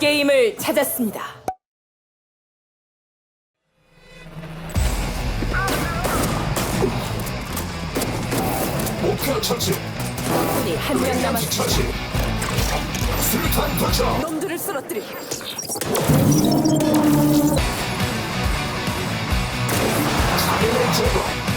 게임을 찾았습니다. 목표 처치 적군이 한 명 남았습니다. 처치 수류탄 도착 놈들을 쓰러뜨리. 자연의 제거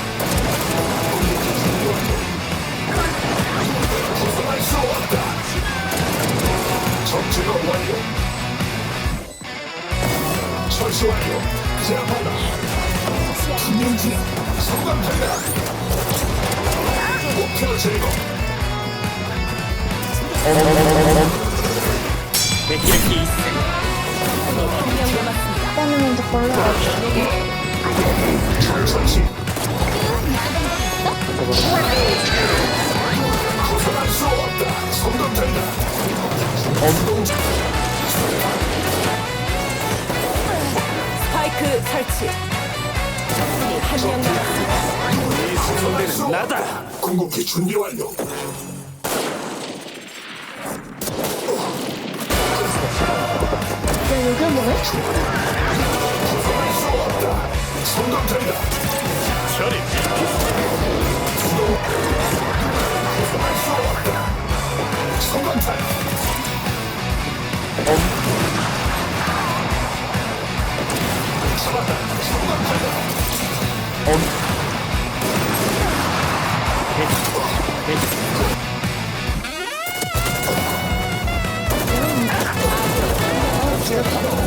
완료 제압한다. 분명지 성감한다. 목표 제거. 한명 남았습니다. 때문에 이제 벌레 처치 벗어날 수 없다. 성감한다. 스파 이크 설치. 적군이 한 명 남았습니다. 수 나다. 궁극기 준비 완료. 뭐해? 벗어날 수 없다. 성감한다 처리 벗어날 수 없다. 성감탄 잡았다 성감탄다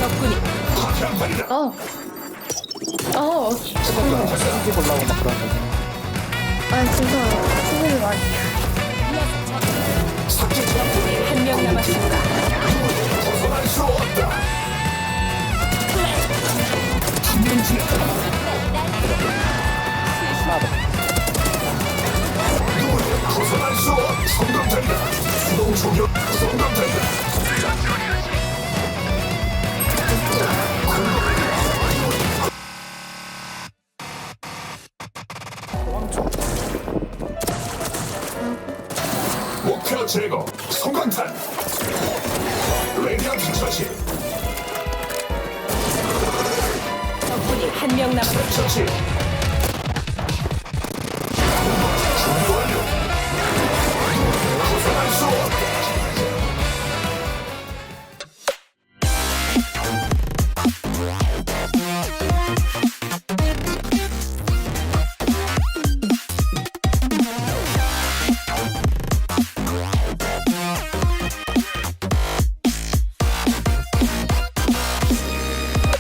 적군이 파편판이다 어. 어. 아 진짜 수빈이 많이. 조격. 성감탄이다. 목표 제거. 성감탄. 레디언트 처치. 적군이 한 명 남았습니다. 처치.